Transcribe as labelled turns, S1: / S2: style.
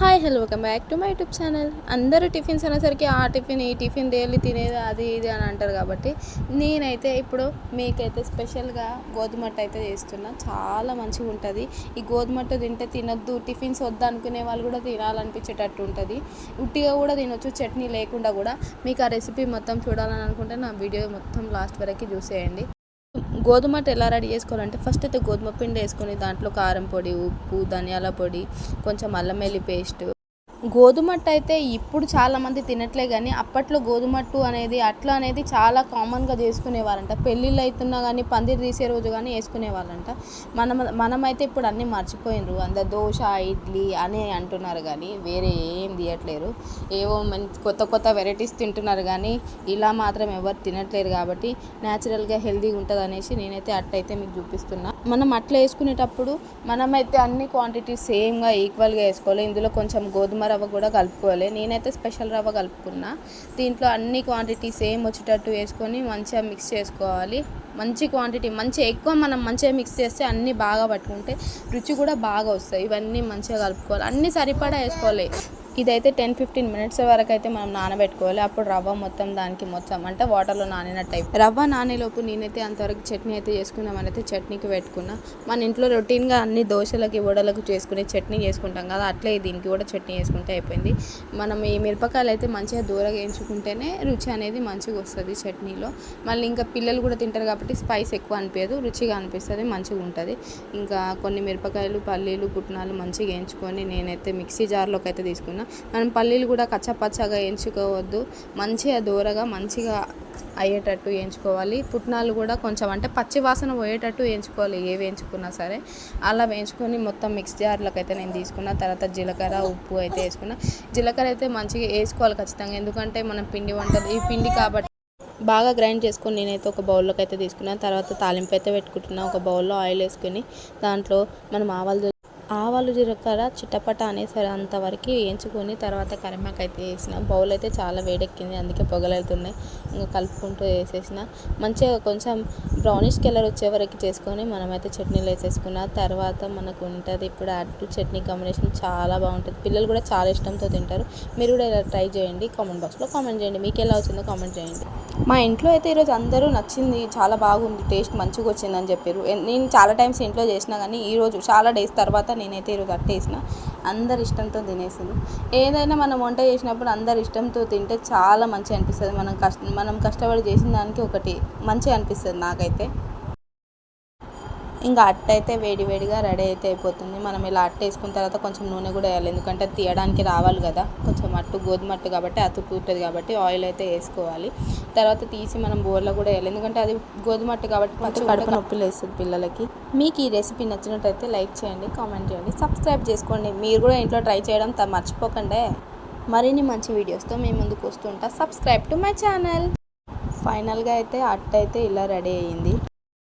S1: Hi hello welcome back to my YouTube channel. అందరూ tiffins అనేసరికి ఆ టిఫిన్ ఈ టిఫిన్ డైలీ తినేది అది ఇది అని అంటారు కాబట్టి నేనైతే ఇప్పుడు మీకైతే స్పెషల్గా గోధుమట్ట అయితే చేస్తున్నా. చాలా మంచిగా ఉంటుంది. ఈ గోధుమట్ట తింటే తినొద్దు టిఫిన్స్ వద్దు అనుకునే వాళ్ళు కూడా తినాలనిపించేటట్టు ఉంటుంది. ఉట్టిగా కూడా తినొచ్చు చట్నీ లేకుండా కూడా. మీకు ఆ రెసిపీ మొత్తం చూడాలని అనుకుంటే నా వీడియో మొత్తం లాస్ట్ వరకు చూసేయండి. గోధుమ అట్ట ఎలా రెడీ చేసుకోవాలంటే ఫస్ట్ అయితే గోధుమ పిండి వేసుకొని దాంట్లో కారం పొడి ఉప్పు ధనియాల పొడి కొంచెం అల్లం వెల్లి పేస్ట్ గోధుమట్టు అయితే ఇప్పుడు చాలామంది తినట్లే కానీ అప్పట్లో గోధుమట్టు అనేది అట్లా అనేది చాలా కామన్గా చేసుకునేవారంట. పెళ్ళిళ్ళు అవుతున్నా కానీ పందిరి తీసే రోజు కానీ వేసుకునేవాళ్ళంట. మనం మనమైతే ఇప్పుడు అన్నీ మర్చిపోయినరు. అందరు దోశ ఇడ్లీ అని అంటున్నారు కానీ వేరే ఏం తీయట్లేరు. ఏవో మంచి కొత్త కొత్త వెరైటీస్ తింటున్నారు కానీ ఇలా మాత్రం ఎవరు తినట్లేరు కాబట్టి న్యాచురల్గా హెల్తీగా ఉంటుంది అనేసి నేనైతే అట్టయితే మీకు చూపిస్తున్నా. మనం అట్లా వేసుకునేటప్పుడు మనమైతే అన్ని క్వాంటిటీస్ సేమ్గా ఈక్వల్గా వేసుకోవాలి. ఇందులో కొంచెం గోధుమ రవ్వ కూడా కలుపుకోవాలి. నేనైతే స్పెషల్ రవ్వ కలుపుకున్నా. దీంట్లో అన్ని క్వాంటిటీ సేమ్ వచ్చేటట్టు వేసుకొని మంచిగా మిక్స్ చేసుకోవాలి. మంచి క్వాంటిటీ మంచి ఎక్కువ మనం మంచిగా మిక్స్ చేస్తే అన్నీ బాగా పట్టుకుంటే రుచి కూడా బాగా వస్తాయి. ఇవన్నీ మంచిగా కలుపుకోవాలి. అన్నీ సరిపడా వేసుకోవాలి. ఇదైతే టెన్ ఫిఫ్టీన్ మినిట్స్ వరకు అయితే మనం నానబెట్టుకోవాలి. అప్పుడు రవ్వ మొత్తం దానికి మొత్తం అంటే వాటర్లో నానినట్టు అయిపోయి రవ్వ నానేలోపు నేనైతే అంతవరకు చట్నీ అయితే చేసుకుందామని అయితే చట్నీకి పెట్టుకున్నా. మన ఇంట్లో రొటీన్గా అన్ని దోశలకి వడలకు చేసుకునే చట్నీ చేసుకుంటాం కదా అట్లే దీనికి కూడా చట్నీ చేసుకుంటే అయిపోయింది. మనం ఈ మిరపకాయలు అయితే మంచిగా దూరగా వేయించుకుంటేనే రుచి అనేది మంచిగా వస్తుంది చట్నీలో. మళ్ళీ ఇంకా పిల్లలు కూడా తింటారు కాబట్టి స్పైస్ ఎక్కువ అనిపించదు రుచిగా అనిపిస్తుంది మంచిగా ఉంటుంది. ఇంకా కొన్ని మిరపకాయలు పల్లీలు పుట్నాలు మంచిగా వేయించుకొని నేనైతే మిక్సీ జార్లోకి అయితే తీసుకున్నాను మనం పల్లీలు కూడా కచ్చపచ్చగా వేయించుకోవద్దు మంచిగా దూరగా మంచిగా అయ్యేటట్టు వేయించుకోవాలి పుట్నాలు కూడా కొంచెం అంటే పచ్చి వాసన పోయేటట్టు వేయించుకోవాలి ఏ వేయించుకున్నా సరే. అలా వేయించుకొని మొత్తం మిక్స్ జార్లోకి అయితే నేను తీసుకున్న. తర్వాత జీలకర్ర ఉప్పు అయితే వేసుకున్నా. జీలకర్ర అయితే మంచిగా వేసుకోవాలి ఖచ్చితంగా. ఎందుకంటే మనం పిండి వంటలు ఈ పిండి కాబట్టి బాగా గ్రైండ్ చేసుకొని నేనైతే ఒక బౌల్లోకి అయితే తీసుకున్నాను తర్వాత తాలింపు అయితే పెట్టుకుంటున్నాను ఒక బౌల్లో ఆయిల్ వేసుకుని దాంట్లో మనం ఆవాలు ఆవాలు జీలకర్ర చిట్టపట అనేసరి అంతవరకు వేయించుకొని తర్వాత కరిమాకు అయితే వేసిన. బౌల్ అయితే చాలా వేడెక్కింది అందుకే పొగలవుతున్నాయి ఇంకా కలుపుకుంటూ వేసేసిన. మంచిగా కొంచెం బ్రౌనిష్ కలర్ వచ్చే వరకు చేసుకొని మనమైతే చట్నీలు వేసేసుకున్న. తర్వాత మనకు ఉంటుంది ఇప్పుడు అటు చట్నీ కాంబినేషన్ చాలా బాగుంటుంది. పిల్లలు కూడా చాలా ఇష్టంతో తింటారు. మీరు కూడా ఇలా ట్రై చేయండి. కామెంట్ బాక్స్లో కామెంట్ చేయండి. మీకు ఎలా వచ్చిందో కామెంట్ చేయండి. మా ఇంట్లో అయితే ఈరోజు అందరూ నచ్చింది చాలా బాగుంది టేస్ట్ మంచిగా వచ్చిందని చెప్పారు నేను చాలా టైమ్స్ ఇంట్లో చేసినా కానీ ఈరోజు చాలా డేస్ తర్వాత నేనైతే ఈరోజు అట్టేసిన అందరు ఇష్టంతో తినేసింది. ఏదైనా మనం వంట చేసినప్పుడు అందరు ఇష్టంతో తింటే చాలా మంచిగా అనిపిస్తుంది. మనం కష్ట మనం కష్టపడి చేసిన దానికి ఒకటి మంచిగా అనిపిస్తుంది నాకైతే. ఇంకా అట్ట అయితే వేడి వేడిగా రెడీ అయితే అయిపోతుంది. మనం ఇలా అట్ట వేసుకున్న తర్వాత కొంచెం నూనె కూడా వేయాలి. ఎందుకంటే తీయడానికి రావాలి కదా. కొంచెం అట్టు గోధుమ అట్టు కాబట్టి అతుక్కుంటుంది కాబట్టి ఆయిల్ అయితే వేసుకోవాలి. తర్వాత తీసి మనం బోర్లో కూడా వేయాలి. ఎందుకంటే అది గోధుమ అట్టు కాబట్టి కొంచెం కడుపు నొప్పి లేస్తుంది పిల్లలకి. మీకు ఈ రెసిపీ నచ్చినట్టయితే లైక్ చేయండి కామెంట్ చేయండి సబ్స్క్రైబ్ చేసుకోండి. మీరు కూడా ఇంట్లో ట్రై చేయడం మర్చిపోకండి. మరిన్ని మంచి వీడియోస్తో మేము ముందుకు వస్తుంటా. Subscribe to my channel. ఫైనల్గా అయితే అట్ట అయితే ఇలా రెడీ అయ్యింది.